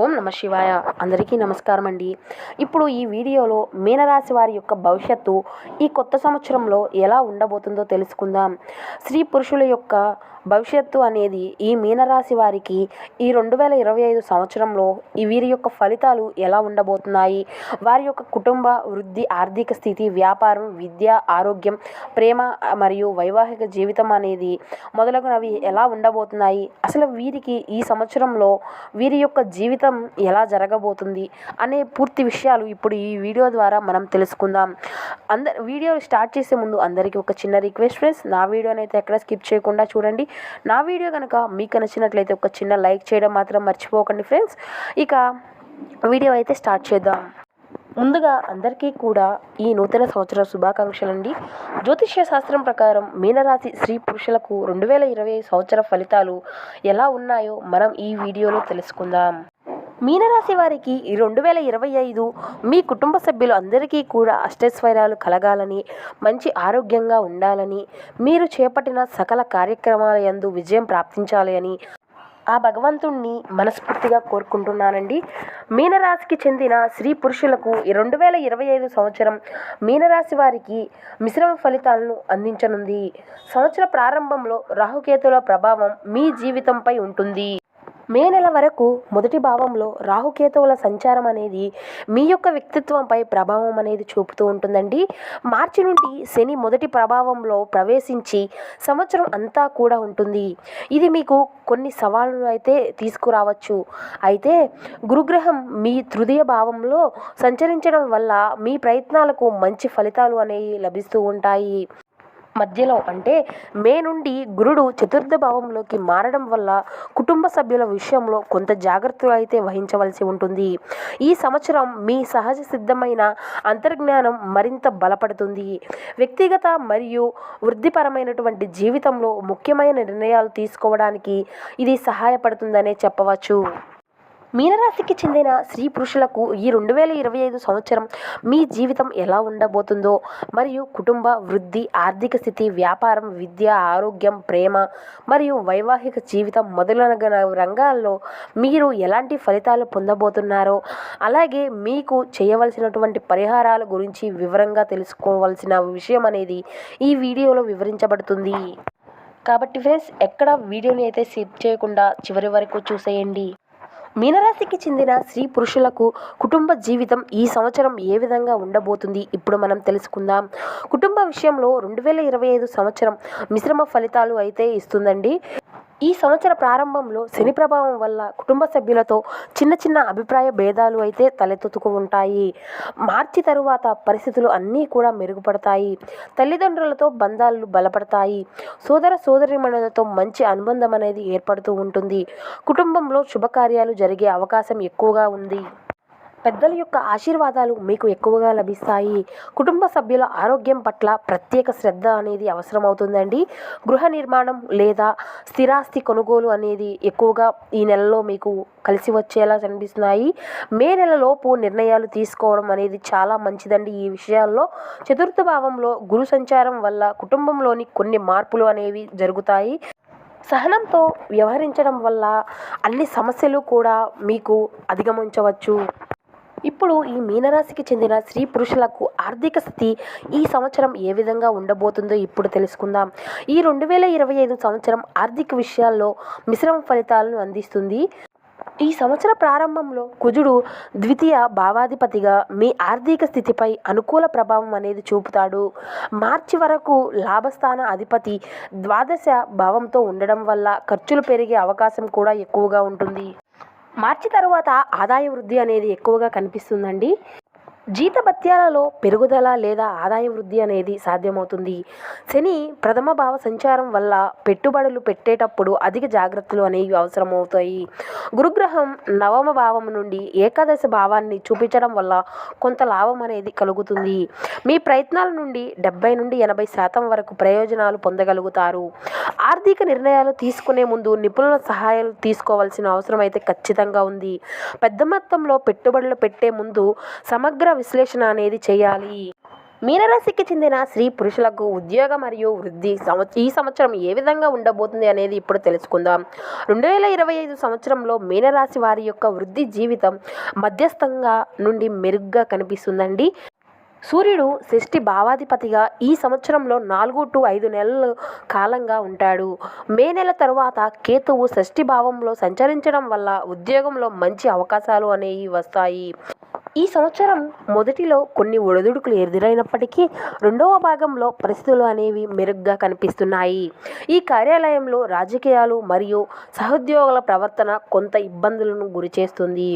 ఓం నమ శివాయ. అందరికీ నమస్కారం అండి ఇప్పుడు ఈ వీడియోలో మీనరాశి వారి యొక్క భవిష్యత్తు ఈ కొత్త సంవత్సరంలో ఎలా ఉండబోతుందో తెలుసుకుందాం. స్త్రీ పురుషుల యొక్క భవిష్యత్తు అనేది ఈ మీనరాశి వారికి ఈ రెండు వేల ఇరవై ఐదు సంవత్సరంలో ఈ వీరి యొక్క ఫలితాలు ఎలా ఉండబోతున్నాయి? వారి యొక్క కుటుంబ వృద్ధి ఆర్థిక స్థితి వ్యాపారం విద్య ఆరోగ్యం ప్రేమ మరియు వైవాహిక జీవితం అనేది మొదలగునవి ఎలా ఉండబోతున్నాయి? అసలు వీరికి ఈ సంవత్సరంలో వీరి యొక్క జీవిత ఎలా జరగబోతుంది అనే పూర్తి విషయాలు ఇప్పుడు ఈ వీడియో ద్వారా మనం తెలుసుకుందాం. అందరు వీడియో స్టార్ట్ చేసే ముందు అందరికీ ఒక చిన్న రిక్వెస్ట్ ఫ్రెండ్స్. నా వీడియోని అయితే ఎక్కడ స్కిప్ చేయకుండా చూడండి. నా వీడియో కనుక మీకు నచ్చినట్లయితే ఒక చిన్న లైక్ చేయడం మాత్రం మర్చిపోకండి ఫ్రెండ్స్. ఇక వీడియో అయితే స్టార్ట్ చేద్దాం. ముందుగా అందరికీ కూడా ఈ నూతన సంవత్సర శుభాకాంక్షలండి జ్యోతిష్య శాస్త్రం ప్రకారం మీనరాశి స్త్రీ పురుషులకు రెండు వేల ఇరవై సంవత్సర ఫలితాలు ఎలా ఉన్నాయో మనం ఈ వీడియోలో తెలుసుకుందాం. మీనరాశి వారికి ఈ రెండు వేల ఇరవై ఐదు మీ కుటుంబ సభ్యులు అందరికీ కూడా అష్టైశ్వర్యాలు కలగాలని మంచి ఆరోగ్యంగా ఉండాలని మీరు చేపట్టిన సకల కార్యక్రమాల యందు విజయం ప్రాప్తించాలి అని ఆ భగవంతుణ్ణి మనస్ఫూర్తిగా కోరుకుంటున్నానండి. మీనరాశికి చెందిన స్త్రీ పురుషులకు ఈ రెండు వేల ఇరవై ఐదు సంవత్సరం మీనరాశి వారికి మిశ్రమ ఫలితాలను అందించనుంది. సంవత్సర ప్రారంభంలో రాహుకేతుల ప్రభావం మీ జీవితంపై ఉంటుంది. మే నెల వరకు మొదటి భావంలో రాహుకేతువుల సంచారం అనేది మీ యొక్క వ్యక్తిత్వంపై ప్రభావం అనేది చూపుతూ ఉంటుందండి. మార్చి నుండి శని మొదటి ప్రభావంలో ప్రవేశించి సంవత్సరం అంతా కూడా ఉంటుంది. ఇది మీకు కొన్ని సవాళ్ళను అయితే తీసుకురావచ్చు. అయితే గురుగ్రహం మీ తృతీయ భావంలో సంచరించడం వల్ల మీ ప్రయత్నాలకు మంచి ఫలితాలు అనేవి లభిస్తూ ఉంటాయి. మధ్యలో అంటే మే నుండి గురుడు చతుర్థ భావంలోకి మారడం వల్ల కుటుంబ సభ్యుల విషయంలో కొంత జాగ్రత్తలు అయితే వహించవలసి ఉంటుంది. ఈ సంవత్సరం మీ సహజ సిద్ధమైన అంతర్జ్ఞానం మరింత బలపడుతుంది. వ్యక్తిగత మరియు వృద్ధిపరమైనటువంటి జీవితంలో ముఖ్యమైన నిర్ణయాలు తీసుకోవడానికి ఇది సహాయపడుతుందనే చెప్పవచ్చు. మీనరాశికి చెందిన స్త్రీ పురుషులకు ఈ రెండు వేల ఇరవై ఐదు సంవత్సరం మీ జీవితం ఎలా ఉండబోతుందో మరియు కుటుంబ వృద్ధి ఆర్థిక స్థితి వ్యాపారం విద్య ఆరోగ్యం ప్రేమ మరియు వైవాహిక జీవితం మొదలైన రంగాల్లో మీరు ఎలాంటి ఫలితాలు పొందబోతున్నారో అలాగే మీకు చేయవలసినటువంటి పరిహారాల గురించి వివరంగా తెలుసుకోవాల్సిన విషయం అనేది ఈ వీడియోలో వివరించబడుతుంది. కాబట్టి ఫ్రెండ్స్ ఎక్కడ వీడియోని అయితే స్కిప్ చేయకుండా చివరి వరకు చూసేయండి. మీనరాశికి చెందిన స్త్రీ పురుషులకు కుటుంబ జీవితం ఈ సంవత్సరం ఏ విధంగా ఉండబోతుంది? ఇప్పుడు మనం తెలుసుకుందాం. కుటుంబ విషయంలో రెండు వేల ఇరవై ఐదు సంవత్సరం మిశ్రమ ఫలితాలు అయితే ఇస్తుందండి. ఈ సంవత్సర ప్రారంభంలో శని ప్రభావం వల్ల కుటుంబ సభ్యులతో చిన్న చిన్న అభిప్రాయ భేదాలు అయితే తలెత్తుకు ఉంటాయి. మార్చి తరువాత పరిస్థితులు అన్నీ కూడా మెరుగుపడతాయి. తల్లిదండ్రులతో బంధాలు బలపడతాయి. సోదర సోదరిమణులతో మంచి అనుబంధం అనేది ఏర్పడుతూ ఉంటుంది. కుటుంబంలో శుభకార్యాలు జరిగే అవకాశం ఎక్కువగా ఉంది. పెద్దల యొక్క ఆశీర్వాదాలు మీకు ఎక్కువగా లభిస్తాయి. కుటుంబ సభ్యుల ఆరోగ్యం పట్ల ప్రత్యేక శ్రద్ధ అనేది అవసరమవుతుందండి. గృహ నిర్మాణం లేదా స్థిరాస్తి కొనుగోలు అనేది ఎక్కువగా ఈ నెలలో మీకు కలిసి వచ్చేలా కనిపిస్తున్నాయి. మే నెలలోపు నిర్ణయాలు తీసుకోవడం అనేది చాలా మంచిదండి ఈ విషయాల్లో. చతుర్థ భావంలో గురు సంచారం వల్ల కుటుంబంలోని కొన్ని మార్పులు అనేవి జరుగుతాయి. సహనంతో వ్యవహరించడం వల్ల అన్ని సమస్యలు కూడా మీకు అధిగమించవచ్చు. ఇప్పుడు ఈ మీనరాశికి చెందిన స్త్రీ పురుషులకు ఆర్థిక స్థితి ఈ సంవత్సరం ఏ విధంగా ఉండబోతుందో ఇప్పుడు తెలుసుకుందాం. ఈ రెండు వేల ఇరవై ఐదు సంవత్సరం ఆర్థిక విషయాల్లో మిశ్రమ ఫలితాలను అందిస్తుంది. ఈ సంవత్సర ప్రారంభంలో కుజుడు ద్వితీయ భావాధిపతిగా మీ ఆర్థిక స్థితిపై అనుకూల ప్రభావం అనేది చూపుతాడు. మార్చి వరకు లాభస్థాన అధిపతి ద్వాదశ భావంతో ఉండడం వల్ల ఖర్చులు పెరిగే అవకాశం కూడా ఎక్కువగా ఉంటుంది. మార్చి తర్వాత ఆదాయ వృద్ధి అనేది ఎక్కువగా కనిపిస్తుందండి. జీతభత్యాలలో పెరుగుదల లేదా ఆదాయ వృద్ధి అనేది సాధ్యమవుతుంది. శని ప్రథమ భావ సంచారం వల్ల పెట్టుబడులు పెట్టేటప్పుడు అధిక జాగ్రత్తలు అనేవి అవసరమవుతాయి. గురుగ్రహం నవమ భావం నుండి ఏకాదశ భావాన్ని చూపించడం వల్ల కొంత లాభం అనేది కలుగుతుంది. మీ ప్రయత్నాల నుండి డెబ్బై నుండి ఎనభై శాతం వరకు ప్రయోజనాలు పొందగలుగుతారు. ఆర్థిక నిర్ణయాలు తీసుకునే ముందు నిపుణుల సహాయాలు తీసుకోవాల్సిన అవసరం అయితే ఖచ్చితంగా ఉంది. పెద్ద మొత్తంలో పెట్టుబడులు పెట్టే ముందు సమగ్ర విశ్లేషణ అనేది చేయాలి. మీనరాశికి చెందిన స్త్రీ పురుషులకు ఉద్యోగ మరియు వృద్ధి సంవత్సరం ఈ సంవత్సరం ఏ విధంగా ఉండబోతుంది అనేది ఇప్పుడు తెలుసుకుందాం. రెండు వేల ఇరవై ఐదు సంవత్సరంలో మీనరాశి వారి యొక్క వృద్ధి జీవితం మధ్యస్థంగా నుండి మెరుగ్గా కనిపిస్తుందండి. సూర్యుడు షష్ఠి భావాధిపతిగా ఈ సంవత్సరంలో నాలుగు టు ఐదు నెలల కాలంగా ఉంటాడు. మే నెల తరువాత కేతువు షష్ఠి భావంలో సంచరించడం వల్ల ఉద్యోగంలో మంచి అవకాశాలు అనేవి వస్తాయి. ఈ సంవత్సరం మొదటిలో కొన్ని ఒడిదుడుకులు ఎదురైనప్పటికీ రెండవ భాగంలో పరిస్థితులు అనేవి మెరుగ్గా కనిపిస్తున్నాయి. ఈ కార్యాలయంలో రాజకీయాలు మరియు సహోద్యోగుల ప్రవర్తన కొంత ఇబ్బందులను గురిచేస్తుంది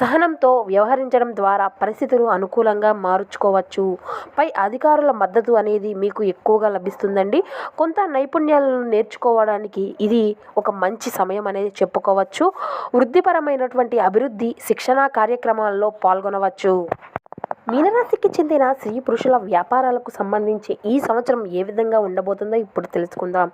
సహనంతో వ్యవహరించడం ద్వారా పరిస్థితులు అనుకూలంగా మారుచుకోవచ్చు. పై అధికారుల మద్దతు అనేది మీకు ఎక్కువగా లభిస్తుందండి. కొంత నైపుణ్యాలను నేర్చుకోవడానికి ఇది ఒక మంచి సమయం అనేది చెప్పుకోవచ్చు. వృద్ధిపరమైనటువంటి అభివృద్ధి శిక్షణా కార్యక్రమాల్లో పాల్గొనవచ్చు మీనరాశికి చెందిన స్త్రీ పురుషుల వ్యాపారాలకు సంబంధించి ఈ సంవత్సరం ఏ విధంగా ఉండబోతుందో ఇప్పుడు తెలుసుకుందాం.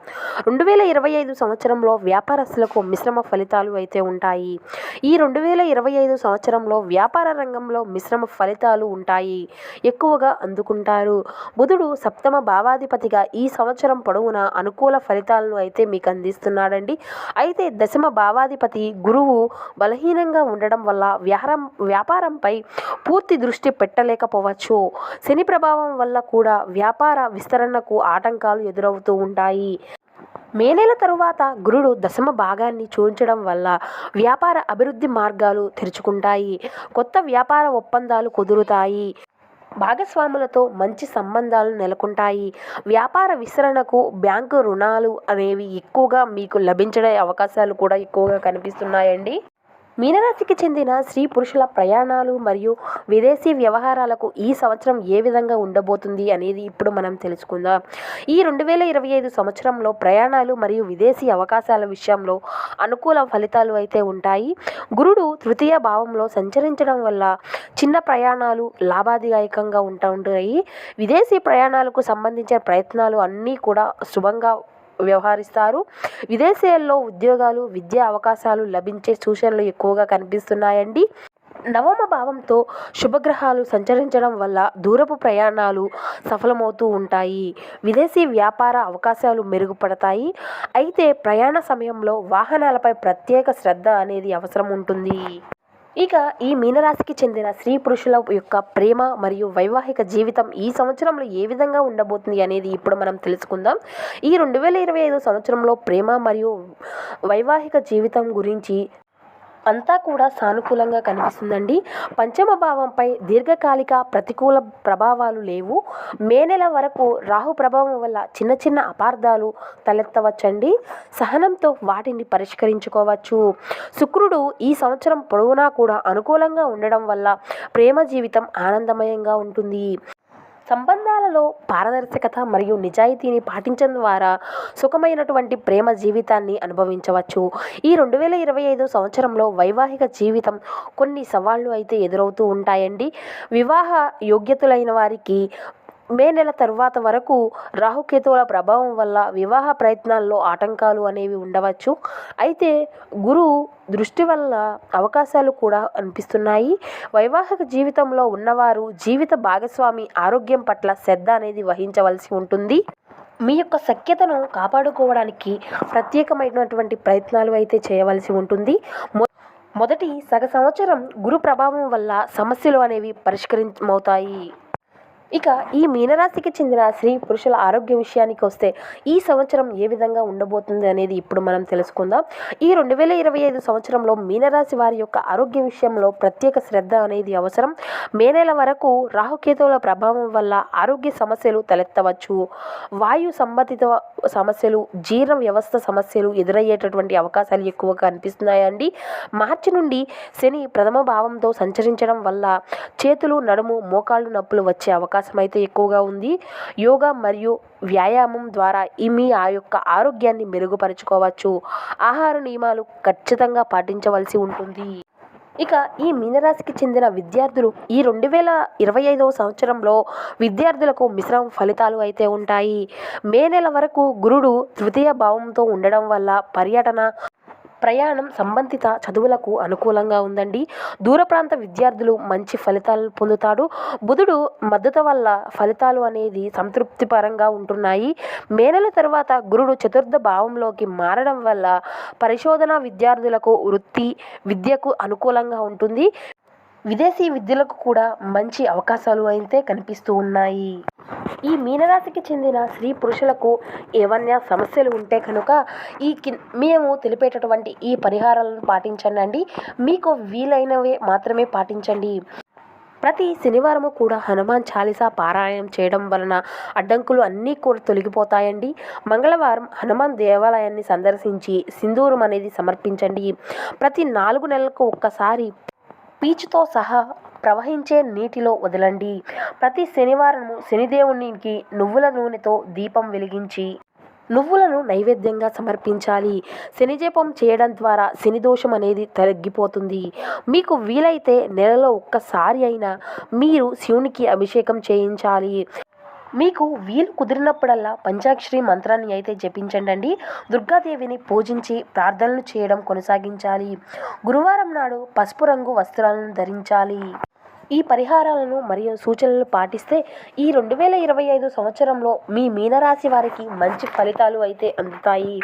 రెండు వేల ఇరవై ఐదు సంవత్సరంలో వ్యాపారస్తులకు మిశ్రమ ఫలితాలు అయితే ఉంటాయి. ఈ రెండు వేల ఇరవై ఐదు సంవత్సరంలో వ్యాపార రంగంలో మిశ్రమ ఫలితాలు ఉంటాయి. ఎక్కువగా అందుకుంటారు. బుధుడు సప్తమ భావాధిపతిగా ఈ సంవత్సరం పొడవునా అనుకూల ఫలితాలను అయితే మీకు అందిస్తున్నాడండి. అయితే దశమ భావాధిపతి గురువు బలహీనంగా ఉండడం వల్ల వ్యాహారం వ్యాపారంపై పూర్తి దృష్టి పెట్టలేకపోవచ్చు. శని ప్రభావం వల్ల కూడా వ్యాపార విస్తరణకు ఆటంకాలు ఎదురవుతూ ఉంటాయి. మే నెల తరువాత గురుడు దశమ భాగాన్ని చూపించడం వల్ల వ్యాపార అభివృద్ధి మార్గాలు తెరుచుకుంటాయి. కొత్త వ్యాపార ఒప్పందాలు కుదురుతాయి. భాగస్వాములతో మంచి సంబంధాలు నెలకొంటాయి. వ్యాపార విస్తరణకు బ్యాంకు రుణాలు అనేవి ఎక్కువగా మీకు లభించడే అవకాశాలు కూడా ఎక్కువగా కనిపిస్తున్నాయండి. మీనరాశికి చెందిన స్త్రీ పురుషుల ప్రయాణాలు మరియు విదేశీ వ్యవహారాలకు ఈ సంవత్సరం ఏ విధంగా ఉండబోతుంది అనేది ఇప్పుడు మనం తెలుసుకుందాం. ఈ రెండు వేల ఇరవై ఐదు సంవత్సరంలో ప్రయాణాలు మరియు విదేశీ అవకాశాల విషయంలో అనుకూల ఫలితాలు అయితే ఉంటాయి. గురుడు తృతీయ భావంలో సంచరించడం వల్ల చిన్న ప్రయాణాలు లాభాదాయకంగా ఉంటా ఉంటాయి. విదేశీ ప్రయాణాలకు సంబంధించిన ప్రయత్నాలు అన్నీ కూడా శుభంగా వ్యవహరిస్తారు. విదేశీయాల్లో ఉద్యోగాలు విద్యా అవకాశాలు లభించే సూచనలు ఎక్కువగా కనిపిస్తున్నాయండి. నవమ భావంతో శుభగ్రహాలు సంచరించడం వల్ల దూరపు ప్రయాణాలు సఫలమవుతూ ఉంటాయి. విదేశీ వ్యాపార అవకాశాలు మెరుగుపడతాయి. అయితే ప్రయాణ సమయంలో వాహనాలపై ప్రత్యేక శ్రద్ధ అనేది అవసరం ఉంటుంది. ఇక ఈ మీనరాశికి చెందిన స్త్రీ పురుషుల యొక్క ప్రేమ మరియు వైవాహిక జీవితం ఈ సంవత్సరంలో ఏ విధంగా ఉండబోతుంది అనేది ఇప్పుడు మనం తెలుసుకుందాం. ఈ రెండు వేల ఇరవై ఐదు సంవత్సరంలో ప్రేమ మరియు వైవాహిక జీవితం గురించి అంతా కూడా సానుకూలంగా కనిపిస్తుందండి. పంచమ భావంపై దీర్ఘకాలిక ప్రతికూల ప్రభావాలు లేవు. మే నెల వరకు రాహు ప్రభావం వల్ల చిన్న చిన్న అపార్థాలు తలెత్తవచ్చండి. సహనంతో వాటిని పరిష్కరించుకోవచ్చు. శుక్రుడు ఈ సంవత్సరం పొడవునా కూడా అనుకూలంగా ఉండడం వల్ల ప్రేమ జీవితం ఆనందమయంగా ఉంటుంది. సంబంధాలలో పారదర్శకత మరియు నిజాయితీని పాటించడం ద్వారా సుఖమైనటువంటి ప్రేమ జీవితాన్ని అనుభవించవచ్చు. ఈ రెండు వేల ఇరవై ఐదు సంవత్సరంలో వైవాహిక జీవితం కొన్ని సవాళ్ళు అయితే ఎదురవుతూ ఉంటాయండి. వివాహ యోగ్యతలైన వారికి మే నెల తర్వాత వరకు రాహుకేతువుల ప్రభావం వల్ల వివాహ ప్రయత్నాల్లో ఆటంకాలు అనేవి ఉండవచ్చు. అయితే గురు దృష్టి వల్ల అవకాశాలు కూడా అనిపిస్తున్నాయి. వైవాహిక జీవితంలో ఉన్నవారు జీవిత భాగస్వామి ఆరోగ్యం పట్ల శ్రద్ధ అనేది వహించవలసి ఉంటుంది. మీ యొక్క సఖ్యతను కాపాడుకోవడానికి ప్రత్యేకమైనటువంటి ప్రయత్నాలు అయితే చేయవలసి ఉంటుంది. మొ- మొదటి సగ సంవత్సరం గురు ప్రభావం వల్ల సమస్యలు అనేవి పరిష్కరించమవుతాయి ఇక ఈ మీనరాశికి చెందిన స్త్రీ పురుషుల ఆరోగ్య విషయానికి వస్తే ఈ సంవత్సరం ఏ విధంగా ఉండబోతుంది అనేది ఇప్పుడు మనం తెలుసుకుందాం. ఈ రెండు వేల ఇరవై ఐదు సంవత్సరంలో మీనరాశి వారి యొక్క ఆరోగ్య విషయంలో ప్రత్యేక శ్రద్ధ అనేది అవసరం. మే నెల వరకు రాహుకేతువుల ప్రభావం వల్ల ఆరోగ్య సమస్యలు తలెత్తవచ్చు. వాయు సంబంధిత సమస్యలు జీర్ణ వ్యవస్థ సమస్యలు ఎదురయ్యేటటువంటి అవకాశాలు ఎక్కువగా కనిపిస్తున్నాయండి మార్చి నుండి శని ప్రథమ భావంతో సంచరించడం వల్ల చేతులు నడుము మోకాళ్ళు నొప్పులు వచ్చే అవకాశం అవకాశం అయితే ఎక్కువగా ఉంది. యోగా మరియు వ్యాయామం ద్వారా ఈ మీ ఆ యొక్క ఆరోగ్యాన్ని మెరుగుపరుచుకోవచ్చు. ఆహార నియమాలు ఖచ్చితంగా పాటించవలసి ఉంటుంది. ఇక ఈ మీనరాశికి చెందిన విద్యార్థులు ఈ రెండు వేల ఇరవై ఐదవ సంవత్సరంలో విద్యార్థులకు మిశ్రమ ఫలితాలు అయితే ఉంటాయి. మే నెల వరకు గురుడు తృతీయ భావంతో ఉండడం వల్ల పర్యటన ప్రయాణం సంబంధిత చదువులకు అనుకూలంగా ఉందండి. దూర ప్రాంత విద్యార్థులు మంచి ఫలితాలు పొందుతాడు బుధుడు మద్దతు వల్ల ఫలితాలు అనేది సంతృప్తిపరంగా ఉంటున్నాయి. మే నెల తర్వాత గురుడు చతుర్థ భావంలోకి మారడం వల్ల పరిశోధన విద్యార్థులకు వృత్తి విద్యకు అనుకూలంగా ఉంటుంది. విదేశీ విద్యలకు కూడా మంచి అవకాశాలు అయితే కనిపిస్తూ ఉన్నాయి. ఈ మీనరాశికి చెందిన స్త్రీ పురుషులకు ఏవైనా సమస్యలు ఉంటే కనుక ఈ కి మేము తెలిపేటటువంటి ఈ పరిహారాలను పాటించండి అండి. మీకు వీలైనవే మాత్రమే పాటించండి. ప్రతి శనివారము కూడా హనుమాన్ చాలీసా పారాయణం చేయడం వలన అడ్డంకులు అన్నీ కూడా తొలగిపోతాయండి. మంగళవారం హనుమాన్ దేవాలయాన్ని సందర్శించి సింధూరం అనేది సమర్పించండి. ప్రతి నాలుగు నెలలకు ఒక్కసారి పీచుతో సహా ప్రవహించే నీటిలో వదలండి. ప్రతి శనివారము శనిదేవునికి నువ్వుల నూనెతో దీపం వెలిగించి నువ్వులను నైవేద్యంగా సమర్పించాలి. శనిజపం చేయడం ద్వారా శని దోషం అనేది తగ్గిపోతుంది మీకు వీలైతే నెలలో ఒక్కసారి అయినా మీరు శివునికి అభిషేకం చేయించాలి. మీకు వీలు కుదిరినప్పుడల్లా పంచాక్షరి మంత్రాన్ని అయితే జపించండి దుర్గాదేవిని పూజించి ప్రార్థనలు చేయడం కొనసాగించాలి. గురువారం నాడు పసుపు రంగు వస్త్రాలను ధరించాలి. ఈ పరిహారాలను మరియు సూచనలు పాటిస్తే ఈ రెండు వేల ఇరవై ఐదు సంవత్సరంలో మీ మీనరాశి వారికి మంచి ఫలితాలు అయితే అందుతాయి.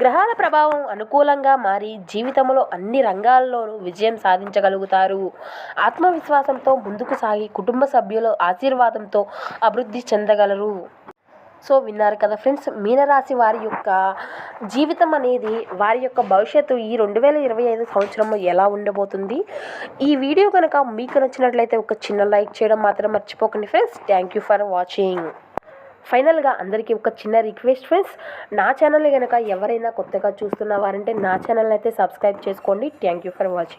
గ్రహాల ప్రభావం అనుకూలంగా మారి జీవితంలో అన్ని రంగాల్లోనూ విజయం సాధించగలుగుతారు. ఆత్మవిశ్వాసంతో ముందుకు సాగి కుటుంబ సభ్యుల ఆశీర్వాదంతో అభివృద్ధి చెందగలరు. సో విన్నారు కదా ఫ్రెండ్స్ మీనరాశి వారి యొక్క జీవితం అనేది వారి యొక్క భవిష్యత్తు ఈ రెండు వేల ఇరవై ఐదు సంవత్సరంలో ఎలా ఉండబోతుంది? ఈ వీడియో కనుక మీకు నచ్చినట్లయితే ఒక చిన్న లైక్ చేయడం మాత్రం మర్చిపోకండి friends. Thank you for watching ఫైనల్గా అందరికీ ఒక చిన్న రిక్వెస్ట్ ఫ్రెండ్స్. నా ఛానల్ కనుక ఎవరైనా కొత్తగా చూస్తున్న వారంటే నా ఛానల్ అయితే సబ్స్క్రైబ్ చేసుకోండి. Thank you for watching